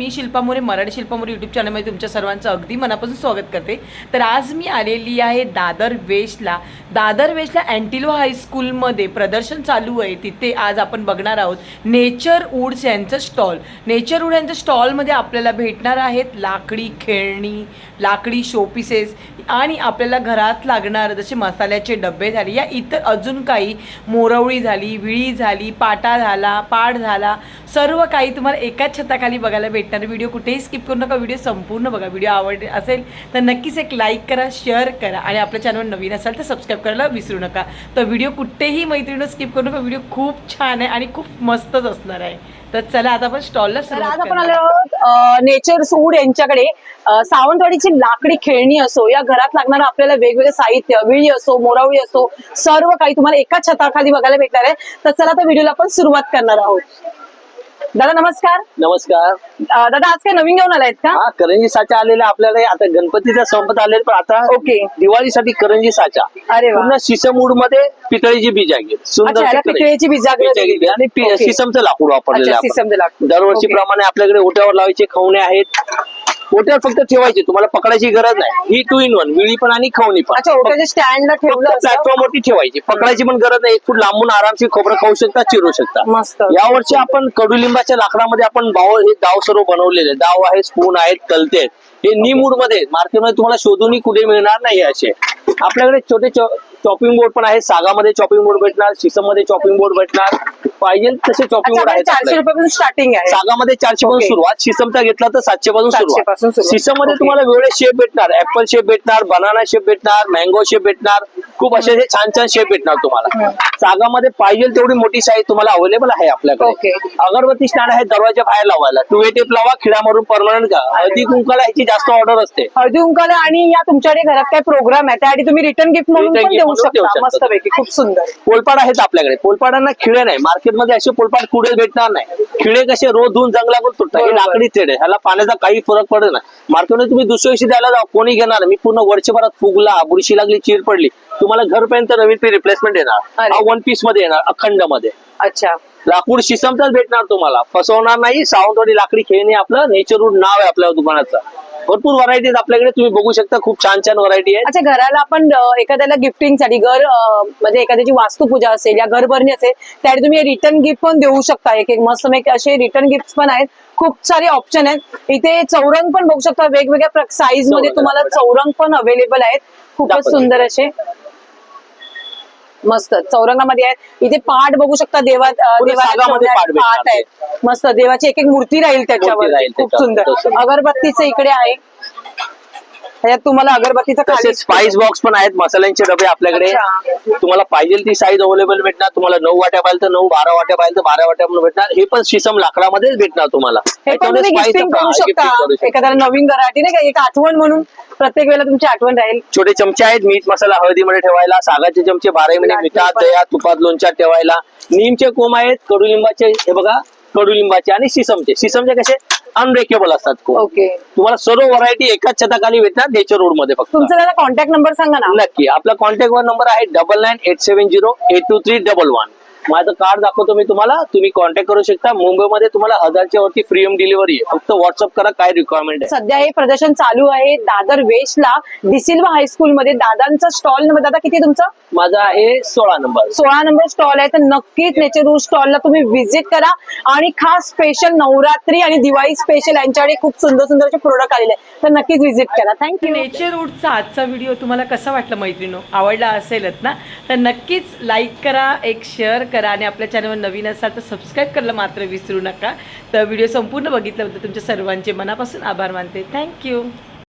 मी Shilpa More Marathi Shilpa More YouTube चॅनलमध्ये तुमच्या सर्वांचं अगदी मनापासून स्वागत करते. तर आज मी आलेली आहे दादर वेस्टला दादर वेस्टला अँटिलो हायस्कूलमध्ये प्रदर्शन चालू आहे. तिथे आज आपण बघणार आहोत नेचर वूड्स यांचं स्टॉल नेचर वूड यांच्या स्टॉलमध्ये आपल्याला भेटणार आहेत लाकडी खेळणी लाकडी शोपीसेस आणि आपल्याला घरात लागणार जसे मसाल्याचे डबे झाले या इतर अजून काही मोरवळी झाली विळी झाली पाटा झाला पाट झाला सर्व काही तुम्हाला एकाच छताखाली बघायला भेटणार. व्हिडिओ कुठेही स्किप करू नका. व्हिडिओ संपूर्ण बघा. व्हिडिओ आवड असेल तर नक्कीच एक लाईक करा शेअर करा आणि आपल्या चॅनलवर नवीन असाल तर सबस्क्राईब करायला विसरू नका. तर व्हिडिओ कुठेही मैत्रिणी स्किप करू नका. व्हिडिओ खूप छान आहे आणि खूप मस्तच असणार आहे. तर चला आता आपण स्टॉलला आज आपण. आलो आहोत नेचर सूड यांच्याकडे. सावंतवाडीची लाकडी खेळणी असो या घरात लागणारं आपल्याला वेगवेगळे साहित्य विळी असो मोरावळी असो सर्व काही तुम्हाला एका छताखाली बघायला भेटणार आहे. तर चला तर व्हिडिओला आपण सुरुवात करणार आहोत. दादा नमस्कार नमस्कार अ, दादा आज काय नवीन घेऊन आलायत का हा करंजी साचा आलेला आपल्याला आता गणपतीचा संपत आलेला पण आता ओके. दिवाळीसाठी करंजी साचा अरे वा पूर्ण शिसमूडमध्ये पितळीची बीज आहे सुंदर अच्छा, याला पितळी. पितळेची आणि पि- ओके. शिसमचं लाकूड वापरलेलं अच्छा, आहे आपण. लाकूड. दरवर्षी ओके. प्रमाणे आपल्याकडे ओट्यावर लावायचे खवणे आहेत ओट्यावर फक्त ठेवायचे तुम्हाला पकडायची गरज नाही. ही टू इन वन विळी पण आणि खवणी पण. अच्छा ओट्याच्या स्टँडला ठेवलं. प्लॅटफॉर्म वरती ठेवायची. पकडायची पण गरज नाही. एक फूट लांबून आरामशीर खोबरं खाऊ शकता चिरू शकता. मस्त. यावर्षी आपण कडुलिंबाच्या लाकडामध्ये आपण बाव हे दाव सर्व बनवलेले. दाव आहे स्पून आहेत कलते आहेत. हे नीमूडमध्ये मार्केटमध्ये तुम्हाला शोधूनही कुठे मिळणार नाही असे. आपल्याकडे छोटे चॉपिंग बोर्ड पण आहेत सागामध्ये चॉपिंग बोर्ड भेटणार शिसममध्ये चॉपिंग बोर्ड भेटणार पाहिजे तसे चॉपिंग बोर्ड आहेत चारशे. रुपयापासून स्टार्टिंग आहे सागामध्ये चारशे पासून. सुरुवात शिसमचा घेतला तर सातशे पासून 700 पासून सुरुवात. शिसममध्ये. तुम्हाला वेगळे शेप भेटणार ऍपल शेप भेटणार बनाना शेप भेटणार मँगो शेप भेटणार खूप असे छान छान शेप भेटणार तुम्हाला सागामध्ये पाहिजे तेवढी मोठी साईज तुम्हाला अवेलेबल आहे. आपल्याकडे. अगरबत्ती स्टँड आहे दरवाजा बाहेर लावायला. टू टेप लावा खिडा मारून परमनंट का हळदी कुंकाला ह्याची जास्त ऑर्डर असते. हळदी कुंकाला आणि या तुमच्याकडे घरात काय प्रोग्राम आहे? त्यासाठी तुम्ही रिटर्न गिफ्ट म्हणून देऊ शकता. मस्तपैकी खूप सुंदर. पोलपाड आहेत आपल्याकडे. पोलपाडांना खिळे नाही. मार्केटमध्ये असे पोलपाड कुडे भेटणार नाही. खिळे कसे रोज धुवून जंगलाकडून तुटतात हे. लाकडी थ्रेड आहे. ह्याला पाण्याचा काही फरक पडत नाही. मार्केटमध्ये तुम्ही दुसऱ्या दिवशी द्यायला जाऊ कोणी घेणार. मी पूर्ण वर्षभरात फुगला बुरशी लागली चीर पडली. तुम्हाला घरपर्यंत नवीन रिप्लेसमेंट येणार. वन पीसमध्ये येणार अखंडमध्ये अच्छा. लाकूड शिसमचाच भेटणार तुम्हाला. फसवणार नाही सावंतवाडी लाकडी खेळणी आपलं नेचरवूड नाव आहे आपल्या दुकानाचं. भरपूर व्हरायटीज आपल्याकडे तुम्ही बघू शकता खूप छान छान व्हरायटी आहे अच्छा घराला आपण एखाद्याला गिफ्टिंगसाठी घर म्हणजे एखाद्याची वास्तुपूजा असेल या घरभरणी असेल त्यासाठी तुम्ही रिटर्न गिफ्ट पण देऊ शकता. एक एक मस्त असे रिटर्न गिफ्ट पण आहेत. खूप सारे ऑप्शन आहेत. इथे चौरंग पण बघू शकता वेगवेगळ्या साईजमध्ये तुम्हाला. चौरंग पण अवेलेबल आहेत. खूपच. सुंदर असे. मस्त. चौरंगामध्ये आहेत. इथे पाठ बघू शकता देवा भेटणार पाट आहेत. मस्त. देवाची एक एक मूर्ती राहील त्याच्यावर खूप. सुंदर. अगरबत्तीचं इकडे आहे. त्याच्यात तुम्हाला अगरबत्तीचं खाली तसेच स्पाइस बॉक्स पण आहेत मसाल्यांचे डबे आपल्याकडे. तुम्हाला पाहिजे ती साईज अवेलेबल भेटणार. तुम्हाला नऊ वाट्या पाहिजे तर नऊ बारा वाट्या पाहिजे तर बारा वाट्या पण भेटणार. हे पण शिसम लाकडामध्येच भेटणार तुम्हाला. हे पण त्याच्यामध्ये तुम्ही spice गिफ्टिंग पण- करू शकता. gifting करू शकता. एखाद्याला नवीन घराटी नाही का? एक आठवण म्हणून प्रत्येक वेळेला तुमची आठवण राहील. छोटे चमचे आहेत मीठ मसाला हळदीमध्ये ठेवायला सागाचे चमचे बाराही महिने मिठात पण. दह्यात तुपात लोणच्यात ठेवायला. नीमचे कोंब आहेत कडुलिंबाचे हे बघा कडुलिंबाचे आणि शिसमचे शिसमचे कसे? अनब्रेकेबल असतात ओके तुम्हाला सर्व व्हरायटी एकाच छताखाली भेटणार नेचर रोडमध्ये फक्त. तुमचा कॉन्टॅक्ट नंबर सांगा ना. नक्की. आपला कॉन्टॅक्ट नंबर आहे double nine eight seven zero eight two three double one माझं कार्ड दाखवतो मी तुम्हाला. तुम्ही कॉन्टॅक्ट करू शकता. मुंबईमध्ये तुम्हाला हजारच्या वरती फ्री होम डिलिव्हरी आहे. फक्त व्हॉट्सअप करा काय रिक्वायरमेंट आहे. सध्या हे प्रदर्शन चालू आहे. दादर वेस्टला डिसिल्वा हायस्कूल मध्ये. दादांचा स्टॉल नंबर दादा किती तुमचा? माझा आहे सोळा नंबर सोळा नंबर स्टॉल आहे. तर नक्कीच नेचर स्टॉलला तुम्ही व्हिजिट करा. आणि खास स्पेशल नवरात्री आणि दिवाळी स्पेशल यांच्याकडे खूप सुंदर सुंदर असे प्रोडक्ट आलेले आहेत. तर नक्कीच व्हिजिट करा. थँक्यू नेचर वूडचा आजचा व्हिडिओ तुम्हाला कसा वाटला मैत्रिणो? आवडला असेलच ना? तर नक्कीच लाईक करा एक शेअर करा आणि आपल्या चॅनलवर नवीन असाल तर सबस्क्राईब करायला मात्र विसरू नका. तर व्हिडिओ संपूर्ण बघितल्याबद्दल तुमच्या सर्वांचे मनापासून आभार मानते. थँक्यू